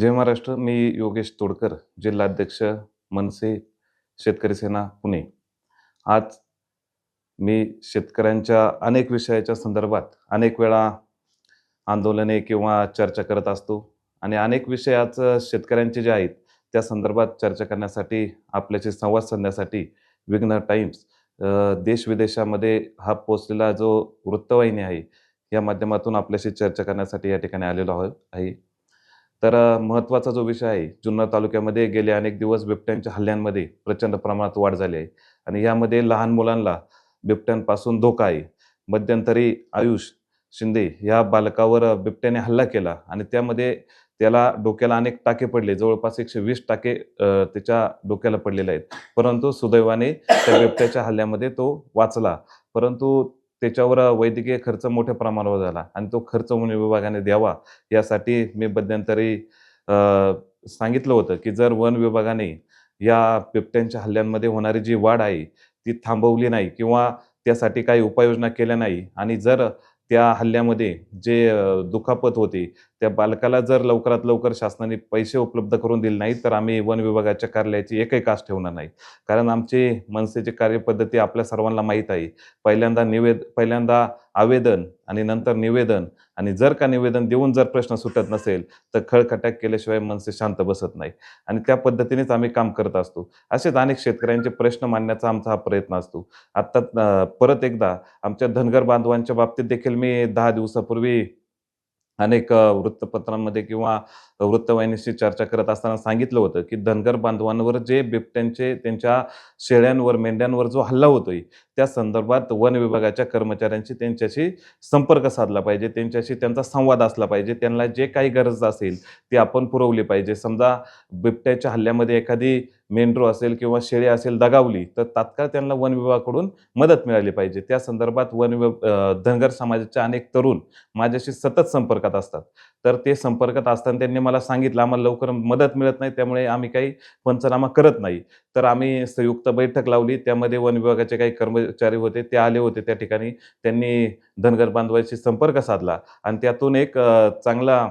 जय महाराष्ट्र मी योगेश तोडकर जिल्हाध्यक्ष मनसे शेतकरी सेना पुणे. आज मी शेतकऱ्यांच्या अनेक विषयाच्या संदर्भात अनेक वेळा आंदोलने किंवा चर्चा करत असतो आणि अनेक विषय आज शेतकऱ्यांचे जे आहेत त्या संदर्भात चर्चा करण्यासाठी आपल्याशी संवाद साधण्यासाठी विघ्न टाइम्स देश विदेशामध्ये हा पोचलेला जो वृत्तवाहिनी आहे या माध्यमातून आपल्याशी चर्चा करण्यासाठी या ठिकाणी आलेलो आहोत आहे. तर महत्त्वाचा जो विषय आहे जुन्नर तालुक्यामध्ये गेले अनेक दिवस बिबट्यांच्या हल्ल्यांमध्ये प्रचंड प्रमाणात वाढ झाली आहे. आणि यामध्ये लहान मुलांना बिबट्यांपासून धोका आहे. मध्यंतरी आयुष शिंदे या बालकावर बिबट्याने हल्ला केला आणि त्यामध्ये त्याला डोक्याला अनेक टाके पडले. जवळपास एकशे वीस टाके त्याच्या डोक्याला पडलेले आहेत. परंतु सुदैवाने त्या बिबट्याच्या हल्ल्यामध्ये तो वाचला. परंतु त्याच्यावर वैद्यकीय खर्च मोठ्या प्रमाणावर झाला आणि तो खर्च वन विभागाने द्यावा यासाठी मी मध्यंतरी सांगितलं होतं की जर वन विभागाने या बिबट्यांच्या हल्ल्यांमध्ये होणारी जी वाढ आहे ती थांबवली नाही किंवा त्यासाठी काही उपाययोजना केल्या नाही आणि जर त्या हल्ल्यामध्ये जे दुखापत होती त्या बालकाला जर लवकरात लवकर शासनाने पैसे उपलब्ध करून दिले नाही तर आम्ही वन विभागाच्या कार्यालयाची एकही कास ठेवणार नाही कारण आमची मनसेची कार्यपद्धती आपल्या सर्वांना माहीत आहे. पहिल्यांदा निवेद पहिल्यांदा आवेदन आणि नंतर निवेदन. आणि जर का निवेदन देऊन जर प्रश्न सुटत नसेल तर खळखट्याक केल्याशिवाय मनसे शांत बसत नाही आणि त्या पद्धतीनेच आम्ही काम करत असतो. असेच अनेक शेतकऱ्यांचे प्रश्न मांडण्याचा आमचा हा प्रयत्न असतो. आत्ता परत एकदा आमच्या धनगर बांधवांच्या बाबतीत देखील मी दहा दिवसापूर्वी अनेक वृत्तपत्रांमध्ये किंवा वृत्तवाहिनीशी चर्चा करत असताना सांगितलं होतं की धनगर बांधवांवर जे बिबट्यांचे त्यांच्या शेळ्यांवर मेंढ्यांवर जो हल्ला होतोय त्या संदर्भात वन विभागाच्या कर्मचाऱ्यांशी त्यांच्याशी संपर्क साधला पाहिजे त्यांच्याशी त्यांचा संवाद असला पाहिजे त्यांना जे काही गरज असेल ती आपण पुरवली पाहिजे. समजा बिबट्याच्या हल्ल्यामध्ये एखादी मेंढरू असेल किंवा शेळी असेल दगावली तर तात्काळ त्यांना वन विभागाकडून मदत मिळाली पाहिजे. त्या संदर्भात वन विभाग धनगर समाजाचे अनेक तरुण माझ्याशी सतत संपर्कात असतात. तर ते संपर्कात असताना त्यांनी मला सांगितलं आम्हाला लवकर मदत मिळत नाही त्यामुळे आम्ही काही पंचनामा करत नाही. तर आम्ही संयुक्त बैठक लावली त्यामध्ये वन विभागाचे काही कर्मचारी होते ते आले होते त्या ठिकाणी. त्यांनी धनगर बांधवांशी संपर्क साधला आणि त्यातून एक चांगला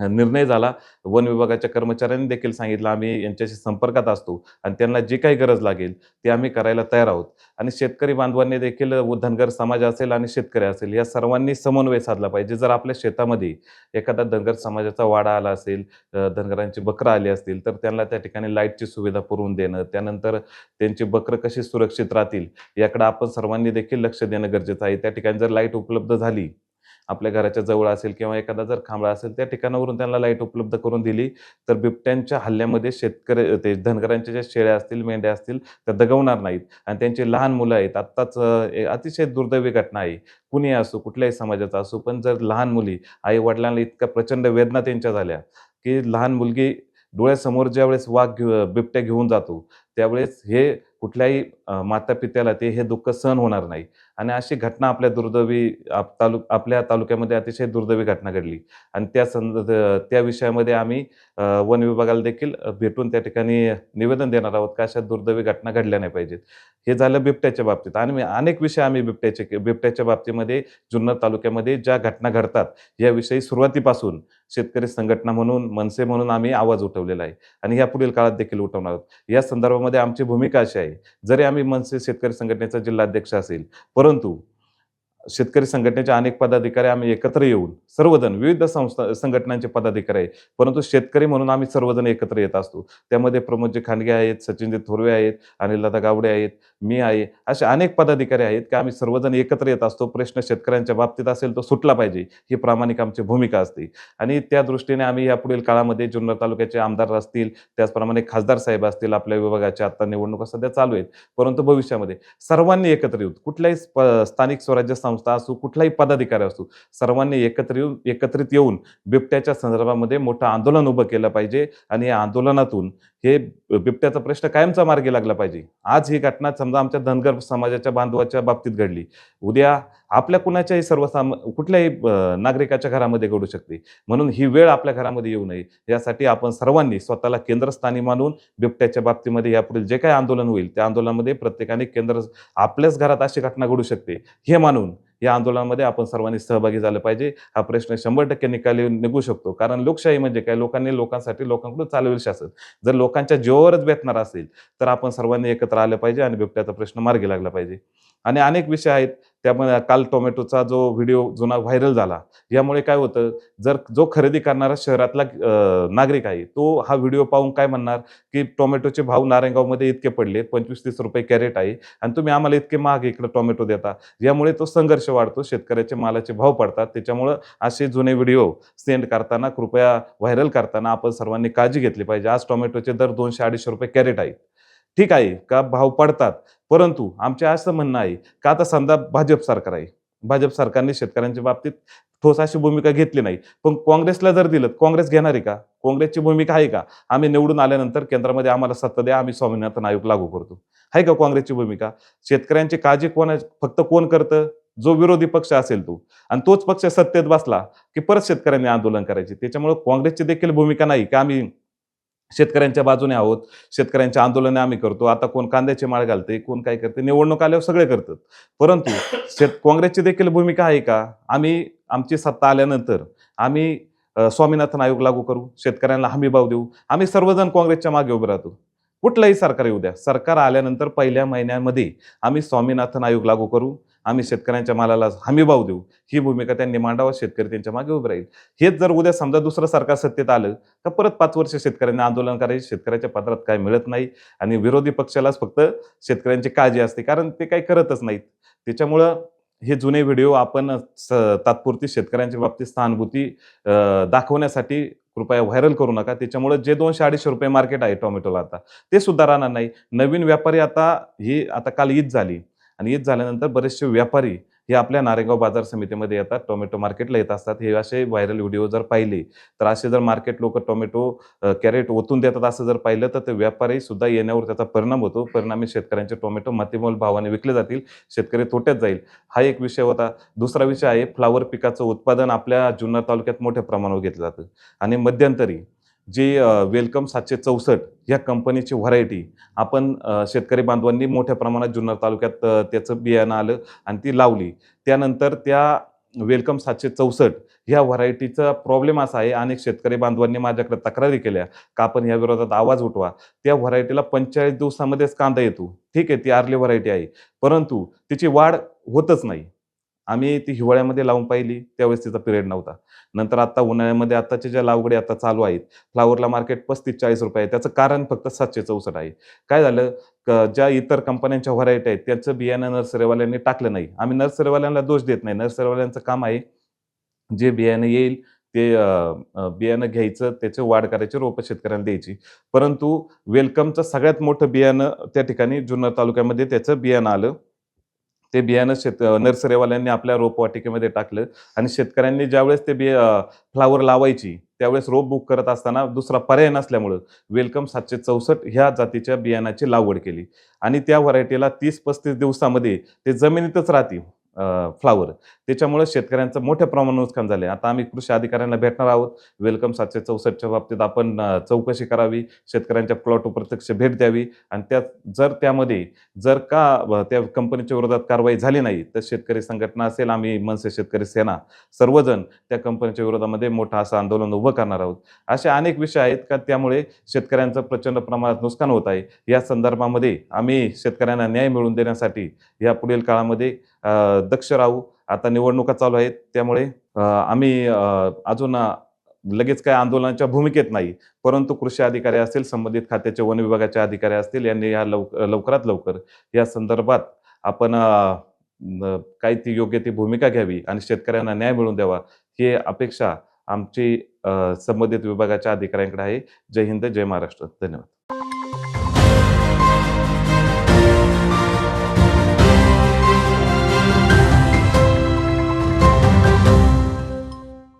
निर्णय झाला. वन विभागाच्या कर्मचाऱ्यांनी देखील सांगितलं आम्ही यांच्याशी संपर्कात असतो आणि त्यांना जी काही गरज लागेल ते आम्ही करायला तयार आहोत. आणि शेतकरी बांधवांनी देखील व धनगर समाज असेल आणि शेतकरी असेल या सर्वांनी समन्वय साधला पाहिजे. जर आपल्या शेतामध्ये एखादा धनगर समाजाचा वाडा आला असेल धनगरांची बकरं आली असतील तर त्यांना त्या ठिकाणी लाईटची सुविधा पुरवून देणं त्यानंतर त्यांची बकरं कशी सुरक्षित राहतील याकडे आपण सर्वांनी देखील लक्ष देणं गरजेचं आहे. त्या ठिकाणी जर लाइट उपलब्ध झाली आपल्या घराच्या जवळ असेल किंवा एखादा जर खांबळा असेल त्या ठिकाणावरून त्यांना लाइट उपलब्ध करून दिली. तर बिबट्यांच्या हल्ल्यामध्ये शेतकरी ते धनगरांच्या ज्या शेळ्या असतील मेंढ्या असतील त्या दगवणार नाहीत. आणि त्यांची लहान मुलं आहेत आत्ताच ए- अतिशय दुर्दैवी घटना आहे. कुणी असो कुठल्याही समाजाचा असो पण जर लहान मुली आई वडिलांना इतक्या प्रचंड वेदना त्यांच्या झाल्या की लहान मुलगी डोळ्यासमोर ज्यावेळेस वाघ घेऊ बिबट्या घेऊन जातो त्यावेळेस हे कुठल्याही माता मातापित्याला ते हे दुःख सहन होणार नाही. आणि अशी घटना आपल्या दुर्दैवी आप तालु आपल्या तालुक्यामध्ये अतिशय दुर्दैवी घटना घडली. आणि त्या संद त्या विषयामध्ये आम्ही वन विभागाला देखील भेटून त्या ठिकाणी निवेदन देणार आहोत का अशा दुर्दैवी घटना घडल्या नाही पाहिजेत. हे झालं बिबट्याच्या बाबतीत. आणि मी- अनेक विषय आम्ही बिबट्याचे बिबट्याच्या बाबतीमध्ये जुन्नर तालुक्यामध्ये ज्या घटना घडतात याविषयी सुरुवातीपासून शेतकरी संघटना म्हणून मनसे म्हणून आम्ही आवाज उठवलेला आहे. आणि या पुढील काळात देखील उठवणार आहोत. या संदर्भामध्ये आमची भूमिका अशी आहे. जरी आम्ही मनसे शेतकरी संघटनेचा जिल्हाध्यक्ष असेल. परंतु शेतकरी संघटनेचे अनेक पदाधिकारी आम्ही एकत्र येऊन सर्वजण विविध संस्था संघटनांचे पदाधिकारी आहे परंतु शेतकरी म्हणून आम्ही सर्वजण एकत्र येत असतो. त्यामध्ये प्रमोदजी खांडगे आहेत सचिनजी थोरवे आहेत अनिलदादा गावडे आहेत मी आहे. असे अनेक पदाधिकारी आहेत की आम्ही सर्वजण एकत्र येत असतो. प्रश्न शेतकऱ्यांच्या बाबतीत असेल तो सुटला पाहिजे. ही प्रामाणिक आमची भूमिका असते. आणि त्या दृष्टीने आम्ही यापुढील काळामध्ये जुन्नर तालुक्याचे आमदार असतील त्याचप्रमाणे खासदार साहेब असतील आपल्या विभागाच्या आता निवडणुका सध्या चालू आहेत. परंतु भविष्यामध्ये सर्वांनी एकत्र येऊन कुठल्याही स्थानिक स्वराज्य संस्था असो कुठलाही पदाधिकारी असो सर्वांनी एकत्र येऊन एकत्रित येऊन बिबट्याच्या संदर्भामध्ये मोठं आंदोलन उभं केलं पाहिजे आणि या आंदोलनातून हे बिबट्याचा प्रश्न कायमचा मार्गी लागला पाहिजे. आज ही घटना समजा आमच्या धनगर समाजाच्या बांधवाच्या बाबतीत घडली. उद्या आपल्या कुणाच्याही सर्वसाम कुठल्याही नागरिकाच्या घरामध्ये घडू शकते. म्हणून ही वेळ आपल्या घरामध्ये येऊ नये. यासाठी आपण सर्वांनी स्वतःला केंद्रस्थानी मानून बिबट्याच्या बाबतीमध्ये यापुढील जे काही आंदोलन होईल त्या आंदोलनामध्ये प्रत्येकाने केंद्र आपल्याच घरात अशी घटना घडू शकते. हे मानून या आंदोलनामध्ये आपण सर्वांनी सहभागी झालं पाहिजे. हा प्रश्न शंभर टक्के निकाली निघू शकतो. कारण लोकशाही म्हणजे काय? लोकांनी लोकांसाठी लोकांकडून चालवेल शासन. जर लोकांच्या जीवावरच बेतणार असेल तर आपण सर्वांनी एकत्र आलं पाहिजे आणि बिबट्याचा प्रश्न मार्गी लागला पाहिजे. आणि अनेक विषय आहेत. त्यामध्ये काल टोमॅटोचा जो व्हिडिओ जुना व्हायरल झाला यामुळे काय होतं जर जो खरेदी करणारा शहरातला नागरिक आहे तो हा व्हिडिओ पाहून काय म्हणणार की टोमॅटोचे भाव नारायणगावमध्ये इतके पडले पंचवीस तीस रुपये कॅरेट आहे आणि तुम्ही आम्हाला इतके महाग इकडे टोमॅटो देता. यामुळे तो संघर्ष वाढतो शेतकऱ्याचे मालाचे भाव पडतात. त्याच्यामुळं असे जुने व्हिडिओ सेंड करताना कृपया व्हायरल करताना आपण सर्वांनी काळजी घेतली पाहिजे. आज टोमॅटोचे दर दोनशे अडीचशे रुपये कॅरेट आहेत. ठीक आहे का? भाव पडतात. परंतु आमचे असं म्हणणं आहे का आता समजा भाजप सरकार आहे. भाजप सरकारने शेतकऱ्यांच्या बाबतीत ठोस अशी भूमिका घेतली नाही. पण काँग्रेसला जर दिलं काँग्रेस घेणार आहे का? काँग्रेसची भूमिका आहे का? आम्ही निवडून आल्यानंतर केंद्रामध्ये आम्हाला सत्ता द्या आम्ही स्वामीनाथन आयोग लागू करतो. आहे का काँग्रेसची भूमिका? शेतकऱ्यांची काळजी कोण फक्त कोण करतं? जो विरोधी पक्ष असेल तो. आणि तोच पक्ष सत्तेत बसला की परत शेतकऱ्यांनी आंदोलन करायचे. त्याच्यामुळे काँग्रेसची देखील भूमिका नाही की? आम्ही शेतकऱ्यांच्या बाजूने आहोत शेतकऱ्यांच्या आंदोलने आम्ही करतो. आता कोण कांद्याचे माळ घालते कोण काय करते निवडणूक आल्यावर सगळे करतात. परंतु शेत काँग्रेसची देखील भूमिका आहे का? आम्ही आमची सत्ता आल्यानंतर आम्ही स्वामीनाथन आयोग लागू करू शेतकऱ्यांना हमी भाव देऊ. आम्ही सर्वजण काँग्रेसच्या मागे उभे राहतो. कुठलंही सरकार येऊ द्या. सरकार आल्यानंतर पहिल्या महिन्यामध्ये आम्ही स्वामीनाथन आयोग लागू करू. आम्ही शेतकऱ्यांच्या मालाला हमी भाव देऊ. ही भूमिका त्यांनी मांडावा शेतकरी त्यांच्या मागे उभे राहील. हेच जर उद्या समजा दुसरं सरकार सत्तेत आलं तर परत पाच वर्ष शेतकऱ्यांनी आंदोलन करायचे शेतकऱ्याच्या पत्रात काय मिळत नाही आणि विरोधी पक्षालाच फक्त शेतकऱ्यांची काळजी असते कारण ते काही करतच नाहीत. त्याच्यामुळं हे जुने व्हिडिओ आपण स- तात्पुरती शेतकऱ्यांच्या बाबतीत सहानुभूती दाखवण्यासाठी कृपया व्हायरल करू नका. त्याच्यामुळे जे दोनशे अडीचशे रुपये मार्केट आहे टोमॅटोला आता ते सुद्धा राहणार नाही. नवीन व्यापारी आता ही आता काल ईद झाली. आणि येत झाल्यानंतर बरेचसे व्यापारी हे आपल्या नारेगाव बाजार समितीमध्ये येतात टोमॅटो मार्केटला येत असतात. हे असे व्हायरल व्हिडिओ जर पाहिले तर असे जर मार्केट लोक टोमॅटो कॅरेट ओतून देतात असं जर पाहिलं तर ते व्यापारी सुद्धा येण्यावर त्याचा परिणाम होतो. परिणामी शेतकऱ्यांचे टोमॅटो मातीमोल भावाने विकले जातील शेतकरी तोट्यात जाईल. हा एक विषय होता. दुसरा विषय आहे फ्लावर पिकाचं उत्पादन आपल्या जुन्नर तालुक्यात मोठ्या प्रमाणावर घेतलं जातं. आणि मध्यंतरी जी वेलकम सातशे चौसष्ट ह्या कंपनीची व्हरायटी आपण शेतकरी बांधवांनी मोठ्या प्रमाणात जुन्नर तालुक्यात त्याचं बियाणं आलं आणि ती लावली. त्यानंतर त्या वेलकम सातशे चौसष्ट ह्या व्हरायटीचा प्रॉब्लेम असा आहे अनेक शेतकरी बांधवांनी माझ्याकडे तक्रारी केल्या का आपण या विरोधात आवाज उठवा? त्या व्हरायटीला पंचेचाळीस दिवसामध्येच कांदा येतो. ठीक आहे ती आर्ली व्हरायटी आहे परंतु तिची वाढ होतच नाही. आम्ही ती हिवाळ्यामध्ये लावून पाहिली त्यावेळेस तिचा पिरियड नव्हता. नंतर आता उन्हाळ्यामध्ये आताचे ज्या लावगडी आता चालू आहेत फ्लावरला मार्केट पस्तीस चाळीस रुपये आहे. त्याचं कारण फक्त सातशे चौसष्ट आहे. काय झालं? क- ज्या इतर कंपन्यांच्या व्हरायटी आहेत त्याचं बियाणं नर्सरीवाल्यांनी टाकलं नाही. आम्ही नर्सरीवाल्यांना दोष देत नाही. नर्सरीवाल्यांचं काम आहे जे बियाणं येईल ते बियाणं घ्यायचं त्याचं वाढ करायची रोपं शेतकऱ्यांना द्यायची. परंतु वेलकमचं सगळ्यात मोठं बियाणं त्या ठिकाणी जुन्नर तालुक्यामध्ये त्याचं बियाणं आलं. ते बियाणं शेत नर्सरीवाल्यांनी आपल्या रोपवाटिकेमध्ये टाकलं आणि शेतकऱ्यांनी ज्यावेळेस ते बिया फ्लावर लावायची त्यावेळेस रोप बुक करत असताना दुसरा पर्याय नसल्यामुळं वेलकम सातशे चौसष्ट ह्या जातीच्या बियाणाची लागवड केली आणि त्या व्हरायटीला तीस पस्तीस दिवसामध्ये ते जमिनीतच राहतील. फ्लावर त्याच्यामुळे शेतकऱ्यांचं मोठ्या प्रमाणात नुकसान झाले आता आम्ही कृषी अधिकाऱ्यांना भेटणार आहोत. वेलकम सातशे चौसष्टच्या बाबतीत आपण चौकशी करावी. शेतकऱ्यांच्या प्लॉटवर प्रत्यक्ष भेट द्यावी. आणि त्यात जर त्यामध्ये जर का त्या कंपनीच्या विरोधात कारवाई झाली नाही तर शेतकरी संघटना असेल आम्ही मनसे शेतकरी सेना सर्वजण त्या कंपनीच्या विरोधामध्ये मोठं असं आंदोलन उभं करणार आहोत. असे अनेक विषय आहेत का त्यामुळे शेतकऱ्यांचं प्रचंड प्रमाणात नुकसान होत आहे. या संदर्भामध्ये आम्ही शेतकऱ्यांना न्याय मिळवून देण्यासाठी या पुढील काळामध्ये दक्ष राहू. आता निवडणुका चालू आहेत त्यामुळे आम्ही अजून लगेच काय आंदोलनाच्या भूमिकेत नाही. परंतु कृषी अधिकारी असतील संबंधित खात्याचे वन विभागाचे अधिकारी असतील यांनी या लव लवकरात लवकर या संदर्भात आपण काही काय ती योग्य ती भूमिका घ्यावी आणि शेतकऱ्यांना न्याय मिळवून द्यावा ही अपेक्षा आमची संबंधित विभागाच्या अधिकाऱ्यांकडे आहे. जय हिंद जय महाराष्ट्र. धन्यवाद.